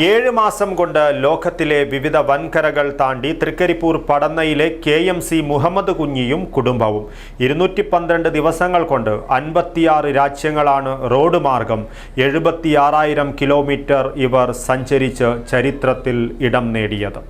ഏഴ് മാസം കൊണ്ട് ലോകത്തിലെ വിവിധ വൻകരകൾ താണ്ടി തൃക്കരിപ്പൂർ പടന്നയിലെ കെ എം സി മുഹമ്മദ് കുഞ്ഞിയും കുടുംബവും. ഇരുന്നൂറ്റി പന്ത്രണ്ട് ദിവസങ്ങൾ കൊണ്ട് അൻപത്തിയാറ് രാജ്യങ്ങളാണ് റോഡ് മാർഗം. എഴുപത്തിയാറായിരം കിലോമീറ്റർ ഇവർ സഞ്ചരിച്ച് ചരിത്രത്തിൽ ഇടം നേടിയത്.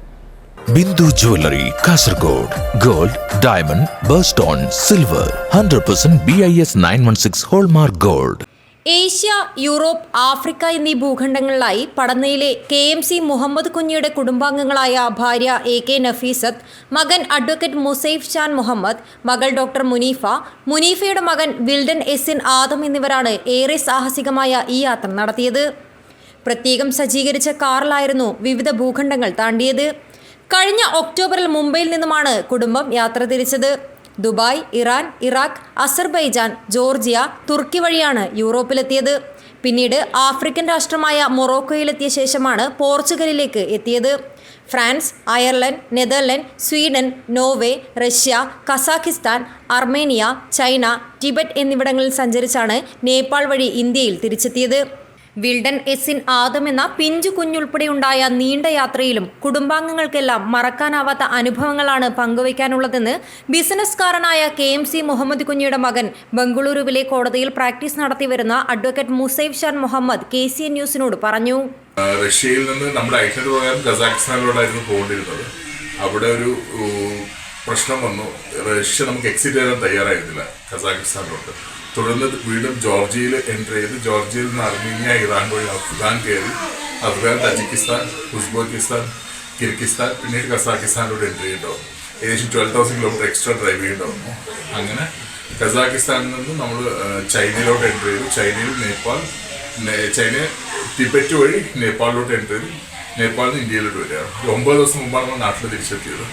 Bindu jewellery Kasaragod gold diamond birthstone silver hundred percent B I S nine one six hallmark gold. Asia Europe Africa എന്നീ ഭൂഖണ്ഡങ്ങളിലായി പടന്നയിലെ കെ എം സി മുഹമ്മദ് കുഞ്ഞിയുടെ കുടുംബാംഗങ്ങളായ ഭാര്യ എ കെ നഫീസത്ത് മകൻ അഡ്വക്കേറ്റ് മുസൈഫ് ഷാൻ മുഹമ്മദ് മകൾ ഡോക്ടർ മുനീഫ മുനീഫയുടെ മകൻ വിൽഡൻ എസിൻ ആദം എന്നിവരാണ് ഏറെ സാഹസികമായ ഈ യാത്ര നടത്തിയത്. പ്രത്യേകം സജ്ജീകരിച്ച കാറിലായിരുന്നു വിവിധ ഭൂഖണ്ഡങ്ങൾ താണ്ടിയത്. കഴിഞ്ഞ ഒക്ടോബറിൽ മുംബൈയിൽ നിന്നുമാണ് കുടുംബം യാത്ര തിരിച്ചത്. Dubai Iran Iraq Azerbaijan Georgia Turkey വഴിയാണ് യൂറോപ്പിലെത്തിയത്. പിന്നീട് ആഫ്രിക്കൻ രാഷ്ട്രമായ മൊറോക്കോയിലെത്തിയ ശേഷമാണ് പോർച്ചുഗലിലേക്ക് എത്തിയത്. France Ireland Netherland Sweden Norway Russia Kazakhstan Armenia China Tibet എന്നിവിടങ്ങളിൽ സഞ്ചരിച്ചാണ് നേപ്പാൾ വഴി ഇന്ത്യയിൽ തിരിച്ചെത്തിയത്. വിൽഡൻ എസിൻ ആദം എന്ന പിഞ്ചു കുഞ്ഞുൾപ്പെടെയുണ്ടായ നീണ്ട യാത്രയിലും കുടുംബാംഗങ്ങൾക്കെല്ലാം മറക്കാനാവാത്ത അനുഭവങ്ങളാണ് പങ്കുവയ്ക്കാനുള്ളതെന്ന് ബിസിനസ്കാരനായ കെ എം സി മുഹമ്മദ് കുഞ്ഞിയുടെ മകൻ ബംഗളൂരുവിലെ കോടതിയിൽ പ്രാക്ടീസ് നടത്തി വരുന്ന advocate Musaif Shan Muhammad K C N ന്യൂസിനോട് പറഞ്ഞു. റഷ്യയിൽ നിന്ന് നമ്മുടെ ഐറ്റഡ് പോകേണ്ടിരുന്നത് അവിടെ ഒരു പ്രശ്നം വന്നു. റഷ്യ നമുക്ക് എക്സിറ്റ് ചെയ്യാൻ തയ്യാറായിരുന്നില്ല കസാഖിസ്ഥാനിലോട്ട്. തുടർന്ന് വീണ്ടും ജോർജിയയിൽ എൻട്രി ചെയ്ത് ജോർജിയയിൽ നിന്ന് അർമീനിയ ഇറാൻ വഴി അഫ്ഗാൻ കയറി. അഫ്ഗാൻ തജിക്കിസ്ഥാൻ ഉസ്ബെക്കിസ്ഥാൻ കിർഗിസ്ഥാൻ പിന്നീട് കസാക്കിസ്ഥാനിലൂടെ എൻട്രി ചെയ്യേണ്ടാവും ഏകദേശം twelve thousand kilometre extra drive ചെയ്യേണ്ടാവുന്നു അങ്ങനെ കസാഖിസ്ഥാനിൽ നിന്ന് നമ്മൾ ചൈനയിലോട്ട് എൻട്രി ചെയ്തു. ചൈനയിൽ നേപ്പാൾ ചൈന ടിബറ്റ് വഴി നേപ്പാളിലോട്ട് എൻട്രി ചെയ്തു. നേപ്പാളിൽ നിന്ന് ഇന്ത്യയിലോട്ട് വരികയാണ്. ഒമ്പത് ദിവസം മുമ്പാണ് നമ്മൾ നാട്ടിൽ തിരിച്ചെത്തിയത്.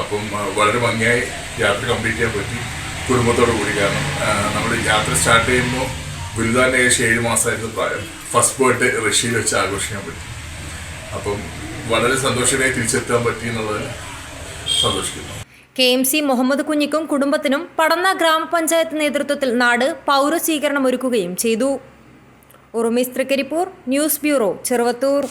അപ്പം വളരെ ഭംഗിയായി യാത്ര കംപ്ലീറ്റ് ചെയ്യാൻ പറ്റി. കുടുംബത്തോടു കൂടി കാരണം നമ്മൾ യാത്ര സ്റ്റാർട്ട് ചെയ്യുമ്പോൾ ഗുരുദാന്റെ ഏകദേശം ഏഴ് മാസമായിരുന്നു പ്രായം. ഫസ്റ്റ് ബർത്ത്ഡേ റഷ്യയിൽ വെച്ച് ആഘോഷിക്കാൻ പറ്റി. അപ്പം വളരെ സന്തോഷമായി തിരിച്ചെത്താൻ പറ്റി എന്നുള്ളത് സന്തോഷിക്കുന്നു. കെ എം സി മുഹമ്മദ് കുഞ്ഞിക്കും കുടുംബത്തിനും പടന്ന ഗ്രാമപഞ്ചായത്ത് നേതൃത്വത്തിൽ നാട് പൗരസ്വീകരണം ഒരുക്കുകയും ചെയ്തു. Urumees Thrikaripur news bureau Cheruvathur.